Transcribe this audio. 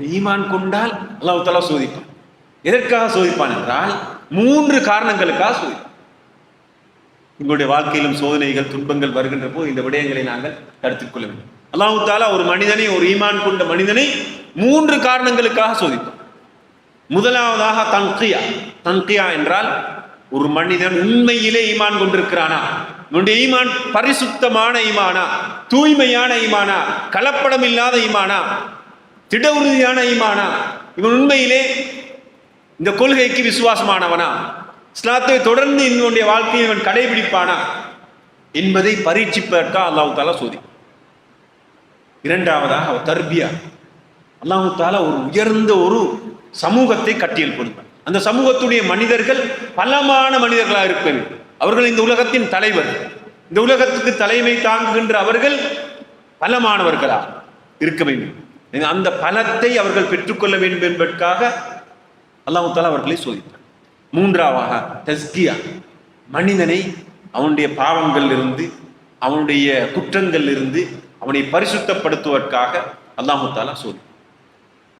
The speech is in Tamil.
ஈமான் கொண்டால் அல்லாஹ் தலா சோதிப்பான். எதற்காக சோதிப்பான் என்றால் மூன்று காரணங்களுக்காக சோதிப்பான். உங்களுடைய வாழ்க்கையிலும் சோதனைகள் துன்பங்கள் வருகின்ற போது இந்த விடயங்களை நாங்கள் கருத்தில் கொள்ள வேண்டும். அல்லாஹு தாலா ஒரு மனிதனை ஒரு ஈமான் கொண்ட மனிதனை மூன்று காரணங்களுக்காக சோதிப்பான். முதலாவதாக தன்கியா. தன்கியா என்றால் ஒரு மனிதன் உண்மையிலே ஈமான் கொண்டிருக்கிறானா? உன்னுடைய ஈமான் பரிசுத்தமான ஈமானா? தூய்மையான ஈமானா? கலப்படம் இல்லாத ஈமானா? திட உறுதியான ஈமானா? இவன் உண்மையிலே இந்த கொள்கைக்கு விசுவாசமானவனா? இஸ்லாத்தை தொடர்ந்து இவனுடைய வாழ்க்கையை இவன் கடைபிடிப்பானா? என்பதை பரீட்சிப்பதற்கா அல்லாஹு தாலா சோதி. இரண்டாவதாக அவர் தர்பியா. அல்லாஹு தாலா ஒரு உயர்ந்த ஒரு சமூகத்தை கட்டியெழுப்பினார் அந்த சமூகத்துடைய மனிதர்கள் பலமான மனிதர்களாக இருக்க வேண்டும் அவர்கள் இந்த உலகத்தின் தலைவர். இந்த உலகத்துக்கு தலைமை தாங்குகின்ற அவர்கள் பலமானவர்களாக இருக்க வேண்டும். அந்த பலத்தை அவர்கள் பெற்றுக்கொள்ள வேண்டும் என்பதற்காக அல்லாஹு தாலா அவர்களை சோதித்தார். மூன்றாவாக தஸ்கியா. மனிதனை அவனுடைய பாவங்கள் இருந்து அவனுடைய குற்றங்கள் இருந்து அவனை பரிசுத்தப்படுத்துவதற்காக அல்லாஹு தாலா